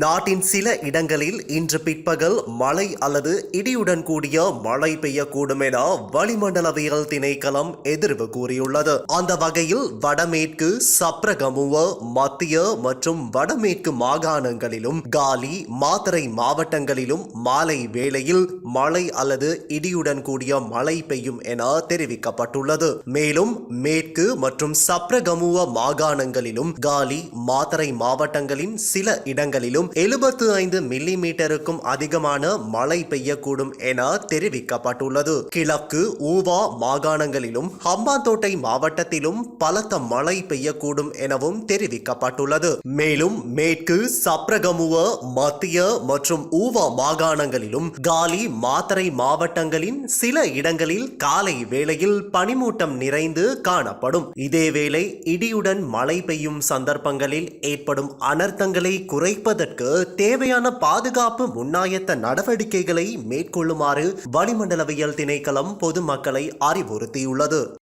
நாட்டின் சில இடங்களில் இன்று பிற்பகல் மழை அல்லது இடியுடன் கூடிய மழை பெய்யக்கூடும் என வளிமண்டலவியல் திணைக்களம் எதிர்வு கூறியுள்ளது. அந்த வகையில் வடமேற்கு சப்ரகமுவ மத்திய மற்றும் வடமேற்கு மாகாணங்களிலும் காலி மாத்தரை மாவட்டங்களிலும் மாலை வேளையில் மழை அல்லது இடியுடன் கூடிய மழை பெய்யும் என தெரிவிக்கப்பட்டுள்ளது. மேலும் மேற்கு மற்றும் சப்ரகமுவ மாகாணங்களிலும் காலி மாத்தரை மாவட்டங்களின் சில இடங்களிலும் எழுபத்து ஐந்து மில்லி மீட்டருக்கும் அதிகமான மழை பெய்யக்கூடும் என தெரிவிக்கப்பட்டுள்ளது. கிழக்கு ஊவா மாகாணங்களிலும் ஹம்பாந்தோட்டை மாவட்டத்திலும் பலத்த மழை பெய்யக்கூடும் எனவும் தெரிவிக்கப்பட்டுள்ளது. மேலும் மேற்கு சப்ரகமுவ மத்திய மற்றும் ஊவா மாகாணங்களிலும் காலி மாத்தரை மாவட்டங்களின் சில இடங்களில் காலை வேளையில் பனிமூட்டம் நிறைந்து காணப்படும். இதேவேளை இடியுடன் மழை பெய்யும் சந்தர்ப்பங்களில் ஏற்படும் அனர்த்தங்களை குறைப்பதற்கு தேவையான பாதுகாப்பு முன்னாயத்த நடவடிக்கைகளை மேற்கொள்ளுமாறு வளிமண்டலவியல் திணைக்களம் பொதுமக்களை அறிவுறுத்தியுள்ளது.